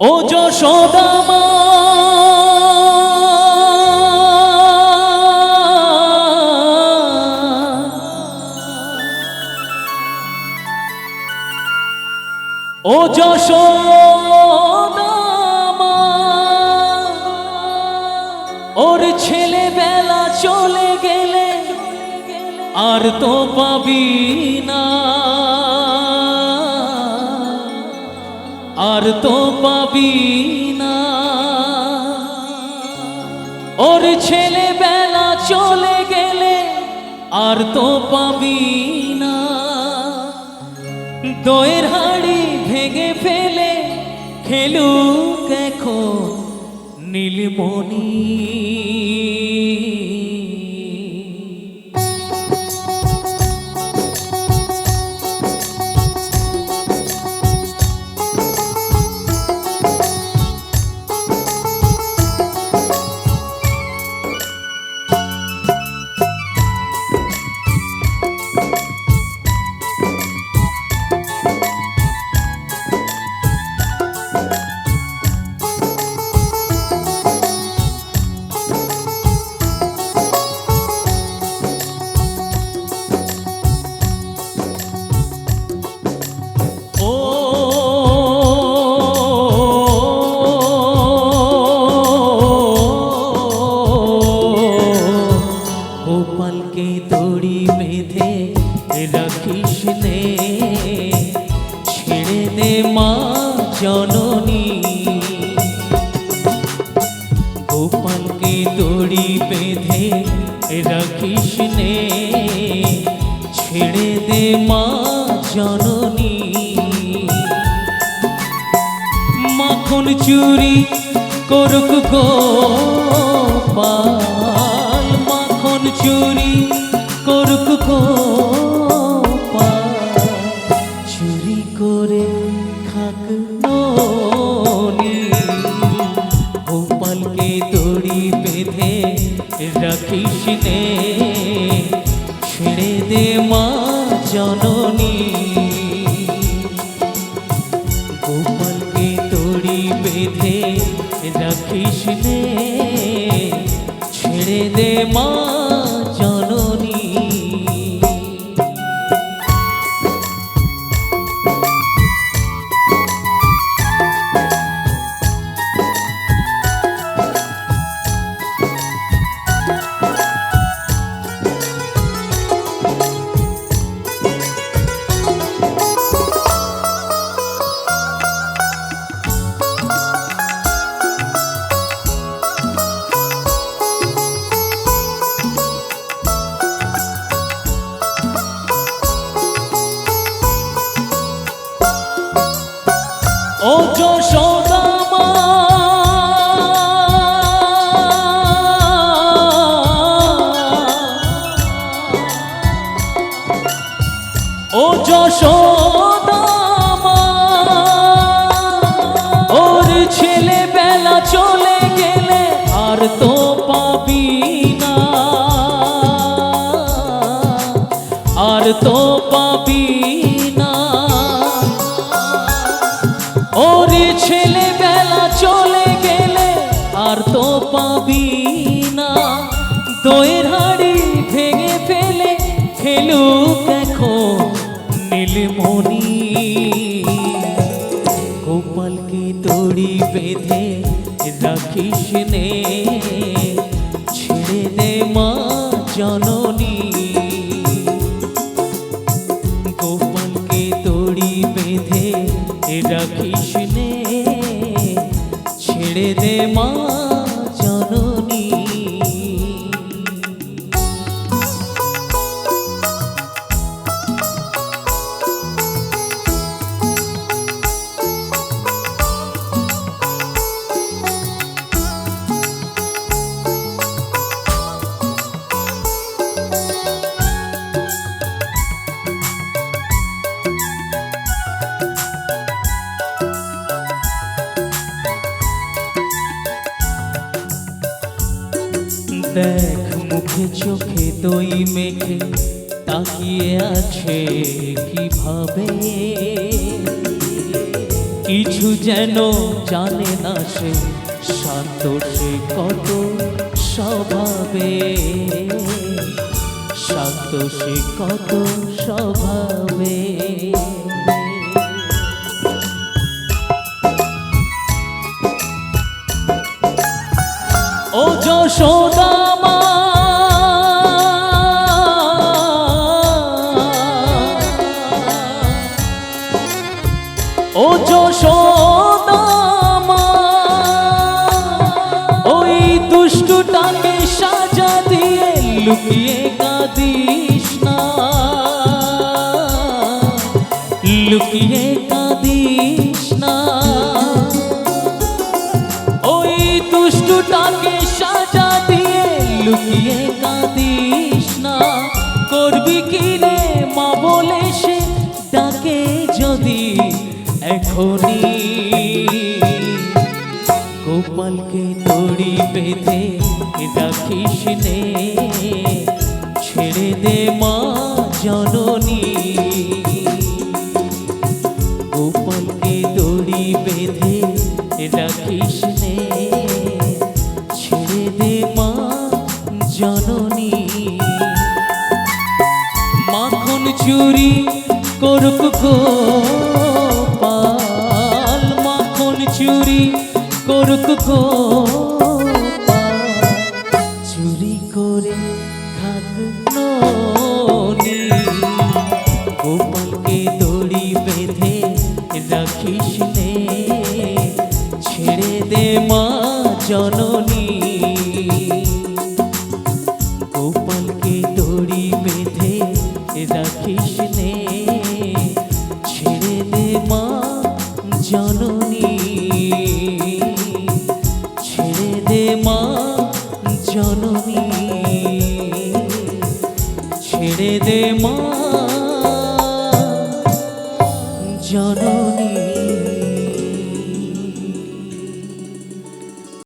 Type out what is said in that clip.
ও যশোদামা ও যশোদামা ওর ছেলে বেলা চলে গেলে আর তো পাবি না। তো পাবি না। ওর ছেলে বেলা চলে গেলে আর তো পাবি না। দইয়ের হাড়ি ভেঙে ফেলে খেলুক এখন নীলমণি। গোপালকে দড়ি বেঁধে রাখিস নে, ছেড়ে দে মা জননী। গোপালকে দড়ি বেঁধে রাখিস নে, ছেড়ে দে মা জননী। মাখন চুরি করুক গোপাল। চুরি করুক চুরি করে খাক গোপালকে দড়ি বেঁধে রাখিস নে, ছেড়ে দে মা জননী। গোপালকে দড়ি বেঁধে রাখিস নে, ছেড়ে দে মা ও যশোদামা ও যশোদামা ওর ছেলে বেলা চলে গেলে আর তো পাবি না। আর তো পাবি আর তো পাবি না। দইয়ের হাড়ি ভেঙে ফেলে খেলুক এখন নীলমণি। গোপালকে দড়ি বেঁধে রাখিস নে, ছেড়ে দে মা জননী। দেখ মুখে, চোখে দই মেখে তাকিয়ে আছে কীভাবে? কিছু যেন জানে না সে, শান্ত সে কত স্বভাবে। শান্ত সে কত স্বভাবে। ও যশোদামা ও যশোদামা ওই দুষ্টুটাকে সাজা দিয়ে লুকিয়ে কাঁদিস না। লুকিয়ে কাঁদিস না। ওই দুষ্টুটাকে সাজা দিয়ে লুকিয়ে কাঁদিস না। করবি কি রে মা বলে সে এখনই গোপালকে দড়ি বেঁধে রাখিস নে, ছেড়ে দে মা জননী। গোপালকে দড়ি বেঁধে রাখিস নে, ছেড়ে দে মা জননী। মাখন চুরি করুক গোপাল করুক চুরি করে খাক গোপালকে দড়ি বেঁধে রাখিস ছেড়ে দে মা জননী। জননী ছেড়ে দে মা।